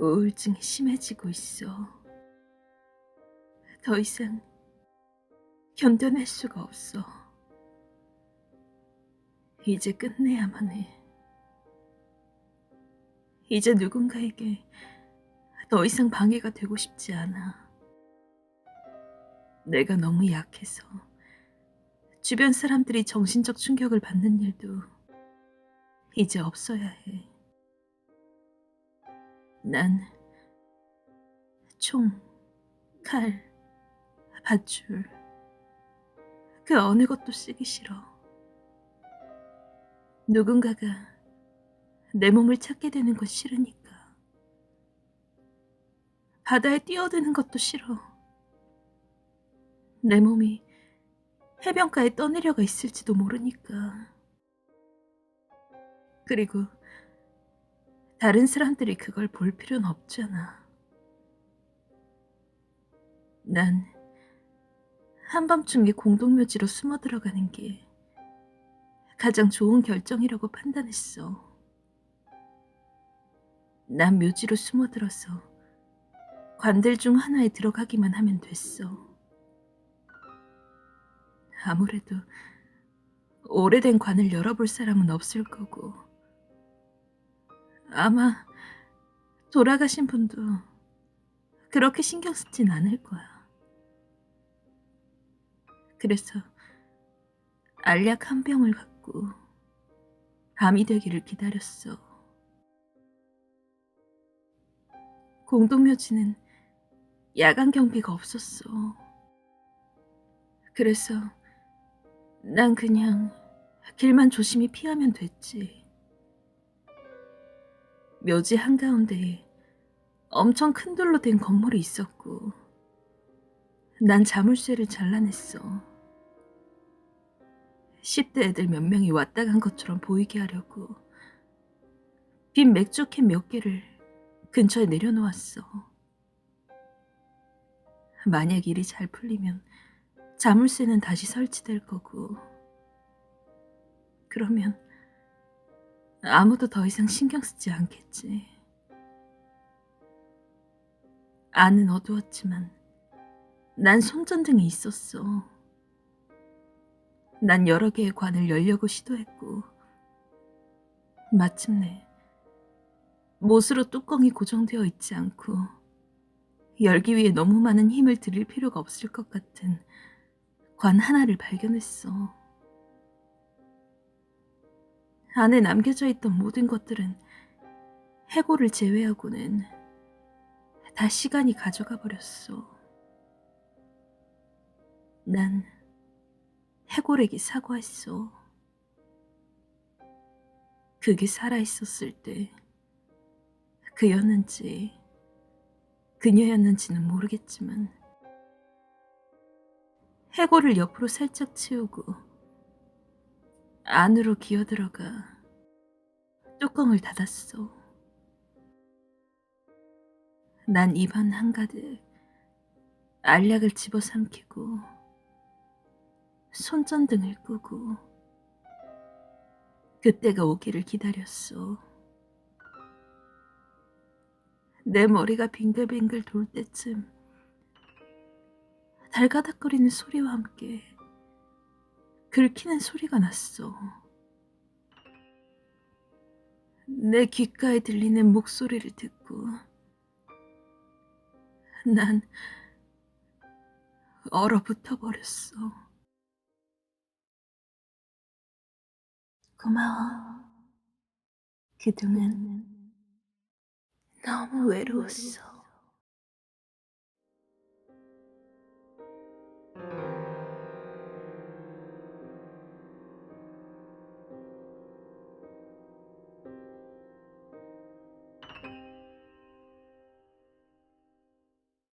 우울증이 심해지고 있어. 더 이상 견뎌낼 수가 없어. 이제 끝내야만 해. 이제 누군가에게 더 이상 방해가 되고 싶지 않아. 내가 너무 약해서 주변 사람들이 정신적 충격을 받는 일도 이제 없어야 해. 난 총, 칼, 밧줄, 그 어느 것도 쓰기 싫어. 누군가가 내 몸을 찾게 되는 건 싫으니까. 바다에 뛰어드는 것도 싫어. 내 몸이 해변가에 떠내려가 있을지도 모르니까. 그리고 다른 사람들이 그걸 볼 필요는 없잖아. 난 한밤중에 공동묘지로 숨어 들어가는 게 가장 좋은 결정이라고 판단했어. 난 묘지로 숨어들어서 관들 중 하나에 들어가기만 하면 됐어. 아무래도 오래된 관을 열어볼 사람은 없을 거고, 아마 돌아가신 분도 그렇게 신경 쓰진 않을 거야. 그래서 알약 한 병을 갖고 밤이 되기를 기다렸어. 공동묘지는 야간 경비가 없었어. 그래서 난 그냥 길만 조심히 피하면 됐지. 묘지 한가운데에 엄청 큰 돌로 된 건물이 있었고, 난 자물쇠를 잘라냈어. 10대 애들 몇 명이 왔다 간 것처럼 보이게 하려고 빈 맥주캔 몇 개를 근처에 내려놓았어. 만약 일이 잘 풀리면 자물쇠는 다시 설치될 거고, 그러면 아무도 더 이상 신경 쓰지 않겠지. 안은 어두웠지만 난 손전등이 있었어. 난 여러 개의 관을 열려고 시도했고, 마침내 못으로 뚜껑이 고정되어 있지 않고, 열기 위해 너무 많은 힘을 들일 필요가 없을 것 같은 관 하나를 발견했어. 안에 남겨져 있던 모든 것들은 해골을 제외하고는 다 시간이 가져가 버렸어. 난 해골에게 사과했어. 그게 살아있었을 때 그였는지 그녀였는지는 모르겠지만 해골을 옆으로 살짝 치우고 안으로 기어들어가 뚜껑을 닫았어. 난 입안 한가득 알약을 집어삼키고 손전등을 끄고 그때가 오기를 기다렸어. 내 머리가 빙글빙글 돌 때쯤 달가닥거리는 소리와 함께 긁히는 소리가 났어. 내 귓가에 들리는 목소리를 듣고 난 얼어붙어 버렸어. 고마워. 그동안 너무 외로웠어.